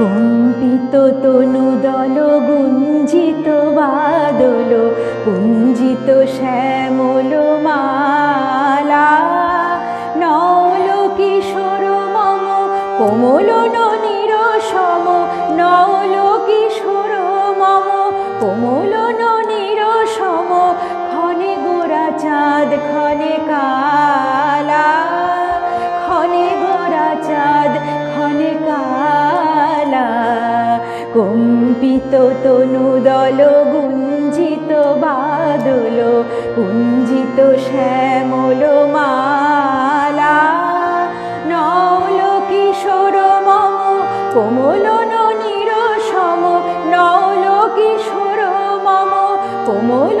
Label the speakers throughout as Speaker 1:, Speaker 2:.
Speaker 1: কম্পিত তনু দল, গুঞ্জিত বাদল, পুঞ্জিত শ্যামল মালা। নল কিশোর মম, কোমল ননির সম। নল কিশোর মম, কোমল ননির সম। ক্ষণে গোরা চাঁদ ক্ষণে কালা। কম্পিত তনু দল গুঞ্জিত বাদল কুঞ্জিত শ্যামল মালা। নল কিশোর মম, কোমল ননির সম। নল কিশোর মম, কোমল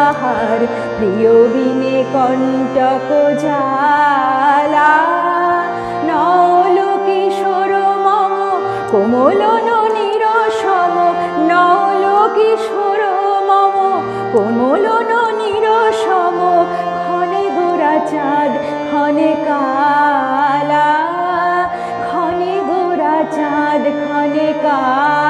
Speaker 1: বাহার প্রিয় বিনে কণ্টক জালা নল কিশোর মম, কোমল ননির সম। নল কিশোর কোমল ননির সম। ক্ষণে গোরা চাঁদ, ক্ষণে কালা। ক্ষণে গোরা চাঁদ, ক্ষণে কালা।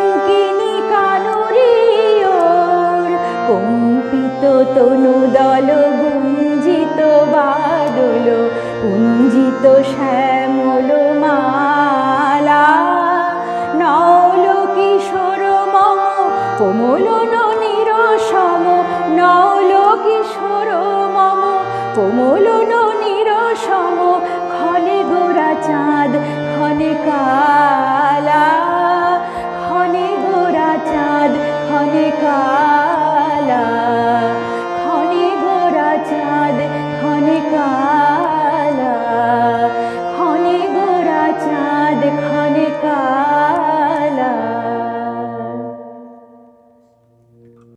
Speaker 1: কম্পিত তনু দল গুঞ্জিত বাদল কুঞ্জিত শ্যামল মালা। নল কিশোর মম, কোমল ননির নল কিশোর মম, কোমল